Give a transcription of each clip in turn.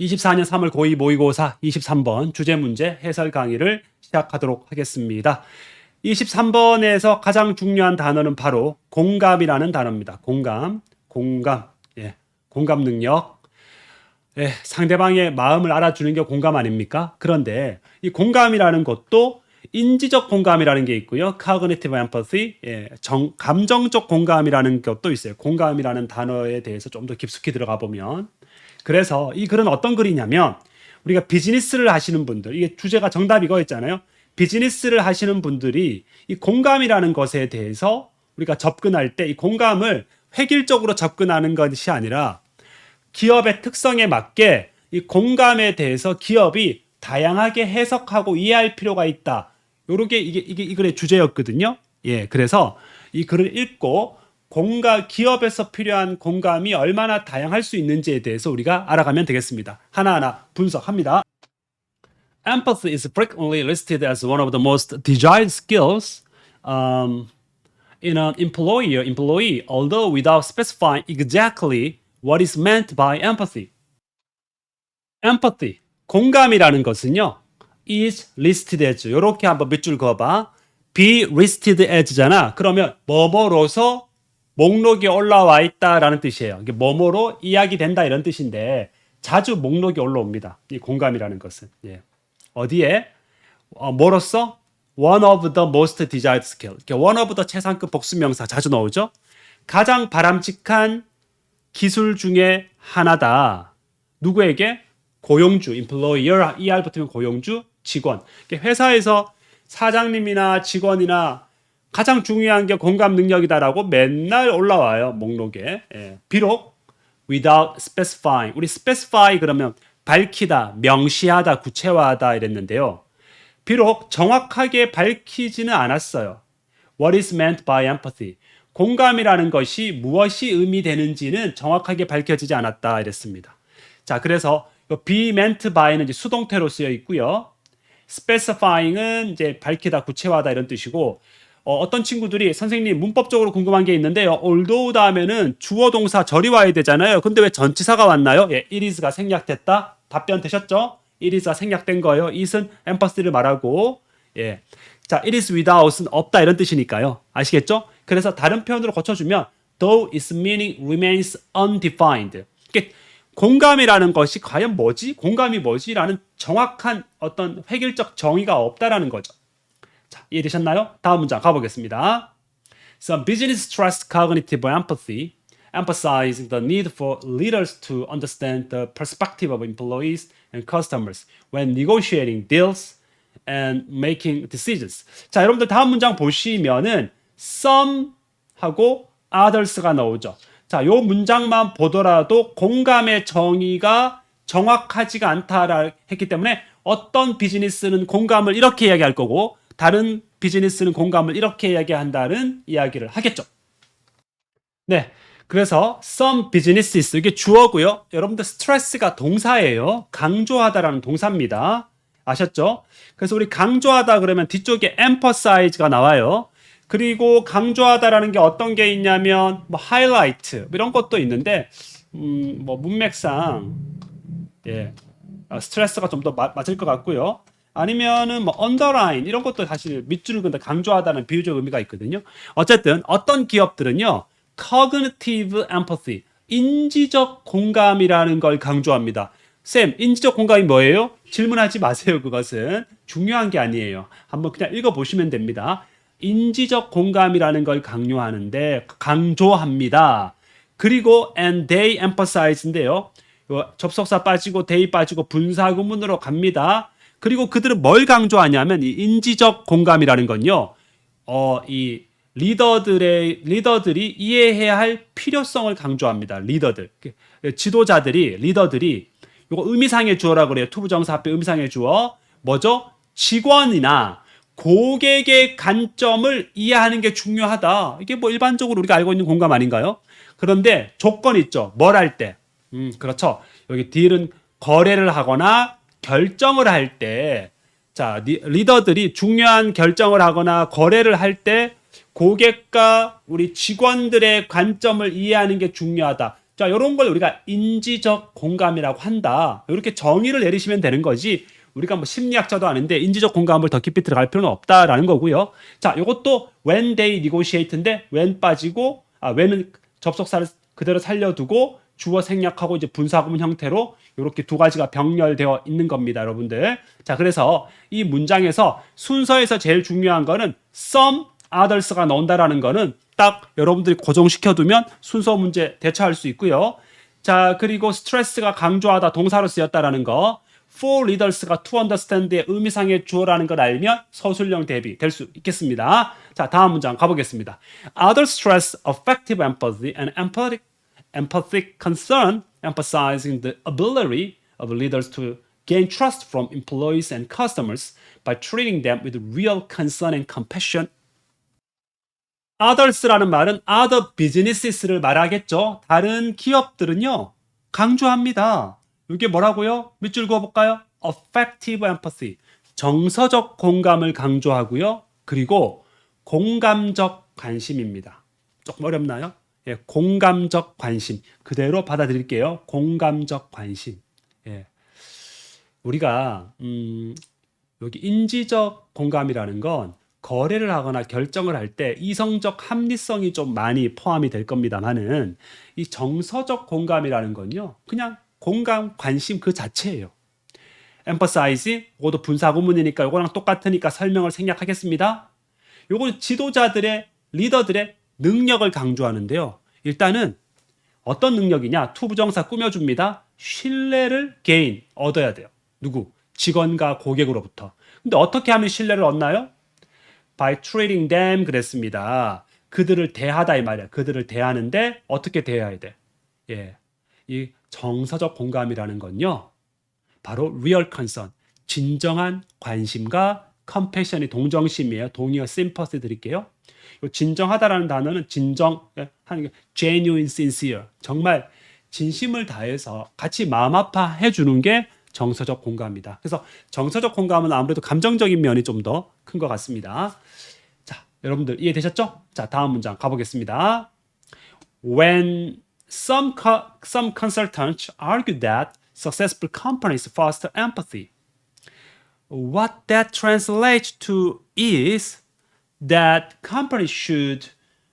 24년 3월 고2 모의고사 23번 주제 문제 해설 강의를 시작하도록 하겠습니다. 23번에서 가장 중요한 단어는 바로 공감이라는 단어입니다. 공감, 공감, 예, 공감 능력. 예, 상대방의 마음을 알아주는 게 공감 아닙니까? 그런데 이 공감이라는 것도 인지적 공감이라는 게 있고요. cognitive empathy, 예, 정, 감정적 공감이라는 것도 있어요. 공감이라는 단어에 대해서 좀 더 깊숙이 들어가 보면. 그래서 이 글은 어떤 글이냐면 우리가 비즈니스를 하시는 분들, 이게 주제가 정답 이거였잖아요. 비즈니스를 하시는 분들이 이 공감이라는 것에 대해서 우리가 접근할 때 이 공감을 획일적으로 접근하는 것이 아니라 기업의 특성에 맞게 이 공감에 대해서 기업이 다양하게 해석하고 이해할 필요가 있다. 요렇게 이게 이게 이 글의 주제였거든요. 예, 그래서 이 글을 읽고 공감 기업에서 필요한 공감이 얼마나 다양할 수 있는지에 대해서 우리가 알아가면 되겠습니다. 하나하나 분석합니다. Empathy is frequently listed as one of the most desired skills um, in an employer employee, although without specifying exactly what is meant by empathy. empathy 공감이라는 것은요 is listed as 이렇게 한번 몇 줄 그어봐 be listed as잖아 그러면 뭐뭐로서 목록에 올라와 있다라는 뜻이에요. 이게 뭐뭐로 이야기된다 이런 뜻인데 자주 목록에 올라옵니다. 이 공감이라는 것은. 예. 어디에? 어, 뭐로서 one of the most desired skill. 이렇게 one of the 최상급 복수명사 자주 나오죠? 가장 바람직한 기술 중에 하나다. 누구에게? 고용주, employer, er 붙으면 고용주, 직원. 회사에서 사장님이나 직원이나 가장 중요한 게 공감 능력이다라고 맨날 올라와요 목록에. 예. 비록 without specifying, 우리 specify 그러면 밝히다, 명시하다, 구체화하다 이랬는데요. 비록 정확하게 밝히지는 않았어요. What is meant by empathy? 공감이라는 것이 무엇이 의미되는지는 정확하게 밝혀지지 않았다 이랬습니다. 자, 그래서 이 be meant by는 이제 수동태로 쓰여 있고요. specifying은 이제 밝히다, 구체화하다 이런 뜻이고 어, 떤 친구들이 선생님 문법적으로 궁금한 게 있는데요. although 다음에는 주어 동사 절이 와야 되잖아요. 근데 왜 전치사가 왔나요? 예, it is가 생략됐다. 답변 되셨죠? it is가 생략된 거예요. it은 empathy를 말하고 예. 자, it is without은 없다 이런 뜻이니까요. 아시겠죠? 그래서 다른 표현으로 고쳐주면 though its meaning remains undefined. 이게 공감이라는 것이 과연 뭐지? 공감이 뭐지? 라는 정확한 어떤 획일적 정의가 없다라는 거죠. 자, 이해되셨나요? 다음 문장 가보겠습니다. Some business trust cognitive empathy, emphasizing the need for leaders to understand the perspective of employees and customers when negotiating deals and making decisions. 자, 여러분들 다음 문장 보시면은 some 하고 others가 나오죠. 자, 요 문장만 보더라도 공감의 정의가 정확하지가 않다라 했기 때문에 어떤 비즈니스는 공감을 이렇게 이야기할 거고 다른 비즈니스는 공감을 이렇게 이야기한다는 이야기를 하겠죠. 네. 그래서 some businesses 이게 주어고요. 여러분들 스트레스가 동사예요. 강조하다라는 동사입니다. 아셨죠? 그래서 우리 강조하다 그러면 뒤쪽에 emphasize가 나와요. 그리고 강조하다라는 게 어떤 게 있냐면 뭐 highlight 이런 것도 있는데 음, 뭐 문맥상 예. 어, 스트레스가 좀 더 맞을 것 같고요. 아니면은 뭐 underline 이런 것도 사실 밑줄을 근데 강조하다는 비유적 의미가 있거든요. 어쨌든 어떤 기업들은요. cognitive empathy 인지적 공감이라는 걸 강조합니다. 쌤, 인지적 공감이 뭐예요? 질문하지 마세요. 그것은 중요한 게 아니에요. 한번 그냥 읽어 보시면 됩니다. 인지적 공감이라는 걸 강요하는데 강조합니다. 그리고 and they emphasize인데요. 접속사 빠지고 they 빠지고 분사 구문으로 갑니다. 그리고 그들은 뭘 강조하냐면 이 인지적 공감이라는 건요. 어, 이 리더들의 리더들이 이해해야 할 필요성을 강조합니다. 리더들. 지도자들이 리더들이 이거 의미상의 주어라 그래요. 투부정사 앞에 의미상의 주어. 뭐죠? 직원이나 고객의 관점을 이해하는 게 중요하다. 이게 뭐 일반적으로 우리가 알고 있는 공감 아닌가요? 그런데 조건 있죠. 뭘 할 때. 음, 그렇죠. 여기 딜은 거래를 하거나 결정을 할 때, 자, 리더들이 중요한 결정을 하거나 거래를 할 때 고객과 우리 직원들의 관점을 이해하는 게 중요하다. 자, 이런 걸 우리가 인지적 공감이라고 한다. 이렇게 정의를 내리시면 되는 거지. 우리가 뭐 심리학자도 아닌데 인지적 공감을 더 깊이 들어갈 필요는 없다라는 거고요. 자, 이것도 when they negotiate인데 when 빠지고 아 when은 접속사를 그대로 살려두고 주어 생략하고 이제 분사구문 형태로 이렇게 두 가지가 병렬되어 있는 겁니다, 여러분들. 자, 그래서 이 문장에서 순서에서 제일 중요한 거는 some others가 나온다라는 거는 딱 여러분들이 고정시켜 두면 순서 문제 대처할 수 있고요. 자, 그리고 스트레스가 강조하다 동사로 쓰였다라는 거. for leaders가 to understand의 의미상의 주어라는 걸 알면 서술형 대비 될 수 있겠습니다. 자, 다음 문장 가보겠습니다. Other stress effective empathy and empathic, empathic concern emphasizing the ability of leaders to gain trust from employees and customers by treating them with real concern and compassion others라는 말은 other businesses를 말하겠죠. 다른 기업들은요, 강조합니다. 이게 뭐라고요? 밑줄 그어볼까요? affective empathy. 정서적 공감을 강조하고요. 그리고 공감적 관심입니다. 조금 어렵나요? 예, 공감적 관심. 그대로 받아들일게요. 공감적 관심. 예. 우리가, 음, 여기 인지적 공감이라는 건 거래를 하거나 결정을 할 때 이성적 합리성이 좀 많이 포함이 될 겁니다만은 이 정서적 공감이라는 건요. 그냥 공감, 관심 그 자체예요. emphasize, 이것도 분사구문이니까 이거랑 똑같으니까 설명을 생략하겠습니다. 요거는 지도자들의, 리더들의 능력을 강조하는데요. 일단은 어떤 능력이냐? 투부정사 꾸며줍니다. 신뢰를 개인, 얻어야 돼요. 누구? 직원과 고객으로부터. 근데 어떻게 하면 신뢰를 얻나요? by treating them 그랬습니다. 그들을 대하다 이 말이야. 그들을 대하는데 어떻게 대해야 돼? 예. 이 정서적 공감이라는 건요. 바로 real concern, 진정한 관심과 compassion이 동정심이에요. 동의어 sympathy 드릴게요. 요 진정하다라는 단어는 진정 하는 게 genuine, sincere. 정말 진심을 다해서 같이 마음 아파해 주는 게 정서적 공감이다. 그래서 정서적 공감은 아무래도 감정적인 면이 좀 더 큰 것 같습니다. 자, 여러분들 이해되셨죠? 자, 다음 문장 가보겠습니다. When some co- some consultants argue that successful companies foster empathy, what that translates to is that companies should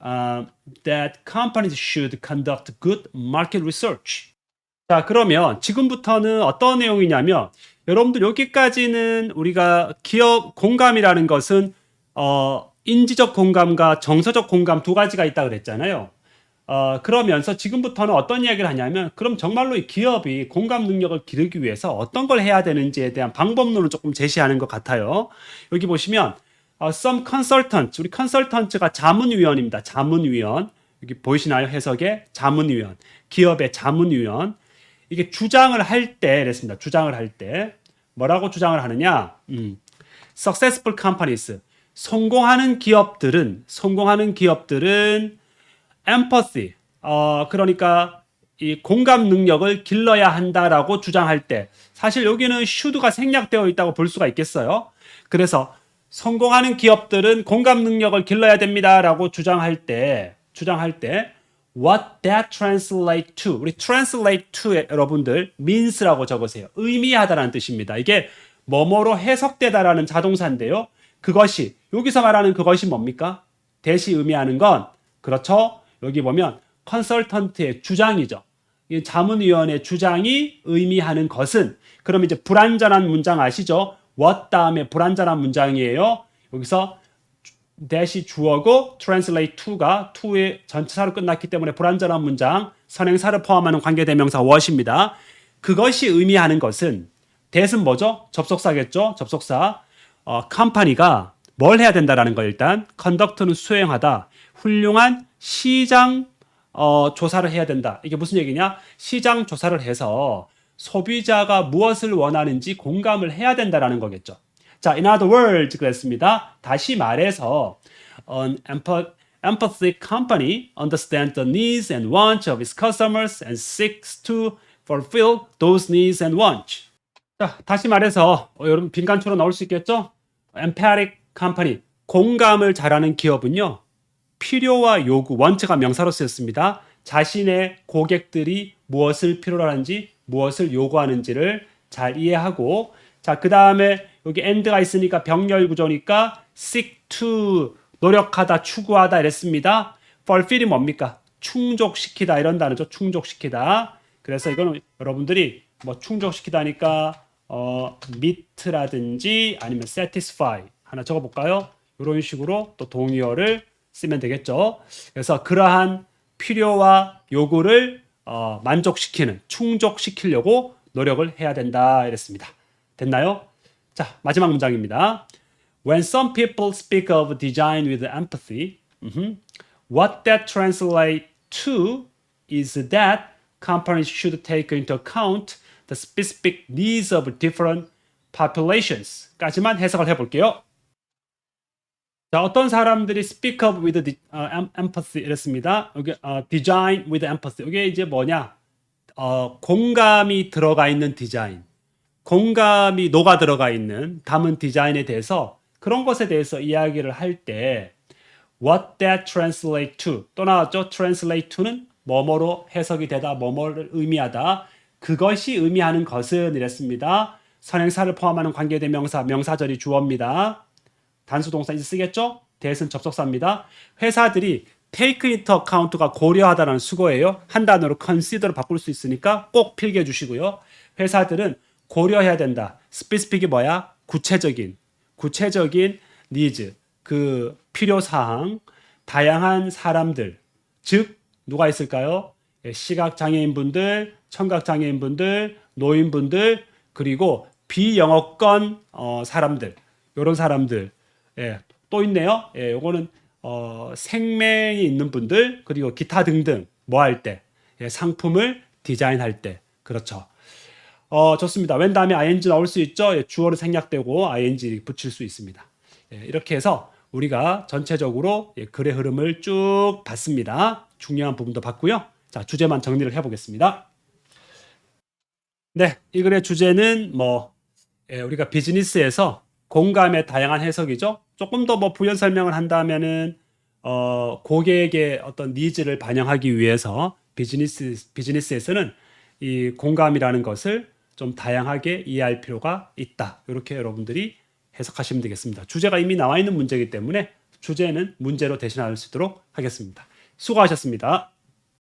uh, that companies should conduct good market research. 자, 그러면 지금부터는 어떤 내용이냐면 여러분들 여기까지는 우리가 기업 공감이라는 것은 어, 인지적 공감과 정서적 공감 두 가지가 있다 그랬잖아요. 어, 그러면서 지금부터는 어떤 이야기를 하냐면 그럼 정말로 이 기업이 공감 능력을 기르기 위해서 어떤 걸 해야 되는지에 대한 방법론을 조금 제시하는 것 같아요. 여기 보시면 어, some consultant, 우리 consultant가 자문위원입니다. 자문위원. 여기 보이시나요? 해석에 자문위원. 기업의 자문위원. 이게 주장을 할 때, 그랬습니다. 주장을 할 때. 뭐라고 주장을 하느냐? 음, successful companies. 성공하는 기업들은, 성공하는 기업들은 empathy. 어, 그러니까 이 공감 능력을 길러야 한다라고 주장할 때 사실 여기는 should가 생략되어 있다고 볼 수가 있겠어요. 그래서 성공하는 기업들은 공감 능력을 길러야 됩니다라고 주장할 때 주장할 때 what that translate to 우리 translate to에 여러분들 means라고 적으세요. 의미하다라는 뜻입니다. 이게 뭐뭐로 해석되다라는 자동사인데요. 그것이 여기서 말하는 그것이 뭡니까? 대시 의미하는 건 그렇죠. 여기 보면 컨설턴트의 주장이죠. 이 자문위원의 주장이 의미하는 것은 그럼 이제 불완전한 문장 아시죠? What 다음에 불완전한 문장이에요. 여기서 대시 주어고 translate to가 to의 전치사로 끝났기 때문에 불완전한 문장 선행사를 포함하는 관계대명사 what입니다. 그것이 의미하는 것은 대은 뭐죠? 접속사겠죠? 접속사. 어, 컴퍼니가 뭘 해야 된다라는 거 일단 컨덕트는 수행하다. 훌륭한 시장 어, 조사를 해야 된다. 이게 무슨 얘기냐? 시장 조사를 해서 소비자가 무엇을 원하는지 공감을 해야 된다라는 거겠죠. 자, in other words 그랬습니다. 다시 말해서 an empath- empathic company understands the needs and wants of its customers and seeks to fulfill those needs and wants. 자, 다시 말해서 어, 여러분 빈칸초로 나올 수 있겠죠? empathic company 공감을 잘하는 기업은요. 필요와 요구, 원체가 명사로 쓰였습니다. 자신의 고객들이 무엇을 필요로 하는지, 무엇을 요구하는지를 잘 이해하고 자, 그 다음에 여기 end가 있으니까 병렬 구조니까 seek to 노력하다, 추구하다 이랬습니다. fulfill이 뭡니까? 충족시키다 이런 단어죠. 충족시키다. 그래서 이거는 여러분들이 뭐 충족시키다니까 어 meet라든지 아니면 satisfy 하나 적어 볼까요? 이런 식으로 또 동의어를 쓰면 되겠죠. 그래서 그러한 필요와 요구를 어, 만족시키는 충족시키려고 노력을 해야 된다 이랬습니다. 됐나요? 자 마지막 문장입니다. When some people speak of design with empathy, mhm, what that translates to is that companies should take into account the specific needs of different populations. 까지만 해석을 해볼게요. 자, 어떤 사람들이 speak up with 어, em- empathy 이랬습니다. 여기 어, design with empathy. 이게 이제 뭐냐? 어, 공감이 들어가 있는 디자인. 공감이 녹아 들어가 있는 담은 디자인에 대해서 그런 것에 대해서 이야기를 할 때 what that translate to 또 나왔죠. translate to는 뭐뭐로 해석이 되다, 뭐뭐를 의미하다. 그것이 의미하는 것은 이랬습니다. 선행사를 포함하는 관계대명사, 명사절이 주어입니다. 단수 동사 이제 쓰겠죠? 대신 접속사입니다. 회사들이 take into account가 고려하다라는 수거예요. 한 단어로 consider로 바꿀 수 있으니까 꼭 필기해 주시고요. 회사들은 고려해야 된다. specific이 뭐야? 구체적인, 구체적인 needs, 그 필요 사항, 다양한 사람들, 즉 누가 있을까요? 예, 시각 장애인분들, 청각 장애인분들, 노인분들, 그리고 비영어권 어, 사람들, 이런 사람들, 예, 또 있네요. 예, 요거는 어, 생명이 있는 분들 그리고 기타 등등 뭐 할 때, 예, 상품을 디자인할 때, 그렇죠. 어, 좋습니다. 웬 다음에 ing 나올 수 있죠. 예, 주어로 생략되고 ing 붙일 수 있습니다. 예, 이렇게 해서 우리가 전체적으로 예, 글의 흐름을 쭉 봤습니다. 중요한 부분도 봤고요. 자, 주제만 정리를 해보겠습니다. 네, 이 글의 주제는 뭐 예, 우리가 비즈니스에서 공감의 다양한 해석이죠. 조금 더 뭐 부연 설명을 한다면은 어, 고객의 어떤 니즈를 반영하기 위해서 비즈니스 비즈니스에서는 이 공감이라는 것을 좀 다양하게 이해할 필요가 있다. 이렇게 여러분들이 해석하시면 되겠습니다. 주제가 이미 나와 있는 문제이기 때문에 주제는 문제로 대신할 수 있도록 하겠습니다. 수고하셨습니다.